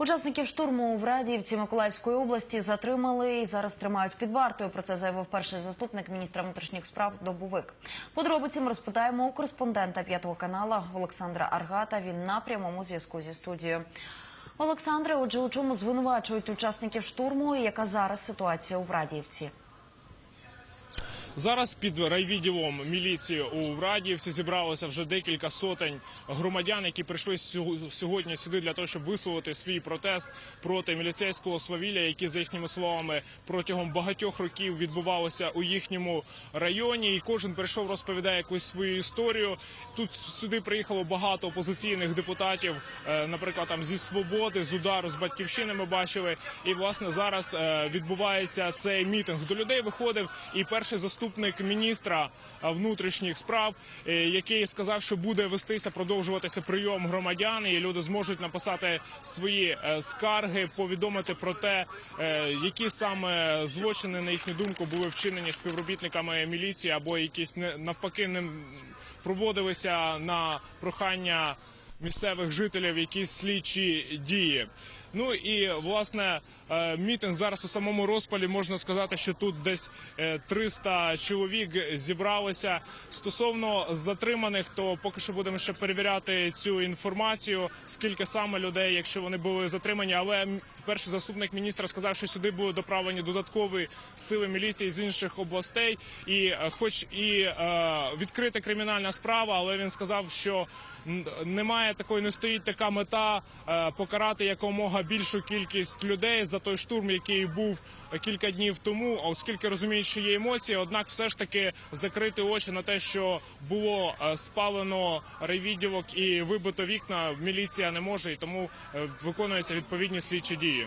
Учасників штурму в Радіївці Миколаївської області затримали і зараз тримають під вартою. Про це заявив перший заступник міністра внутрішніх справ Добовик. Подробиці ми розпитаємо у кореспондента п'ятого канала Олександра Аргата. Він на прямому зв'язку зі студією. Олександре, отже, у чому звинувачують учасників штурму і яка зараз ситуація у Врадіївці? Зараз під райвідділом міліції у Врадіївці зібралося вже декілька сотень громадян, які прийшли сього- сьогодні сюди для того, щоб висловити свій протест проти міліцейського свавілля, які за їхніми словами протягом багатьох років відбувалося у їхньому районі. І кожен прийшов, розповідає якусь свою історію. Тут сюди приїхало багато опозиційних депутатів, е, наприклад, там зі свободи, з удару, з батьківщини. Ми бачили. І власне зараз е, відбувається цей мітинг. До людей виходив і перший заступник міністра е, внутрішніх справ, е, який сказав, що буде вестися, продовжуватися прийом громадян, і люди зможуть написати свої е, скарги, повідомити про те, які саме злочини на їхню думку були вчинені співробітниками міліції, або якісь навпаки не проводилися на прохання місцевих жителів якісь слідчі дії. Ну і власне е, мітинг зараз у самому розпалі можна сказати, що тут десь е, 300 чоловік зібралися. Стосовно затриманих, то поки що будемо ще перевіряти цю інформацію, скільки саме людей, якщо вони були затримані. Але перший заступник міністра сказав, що сюди були доправлені додаткові сили міліції з інших областей, і е, хоч і е, відкрита кримінальна справа, але він сказав, що немає такої, не стоїть така мета е, покарати якомога більшу кількість людей за той штурм, який був кілька днів тому. Оскільки розуміють, що є емоції, однак все ж таки закрити очі на те, що було е, спалено райвідділок і вибито вікна, міліція не може, і тому е, виконуються відповідні слідчі дії.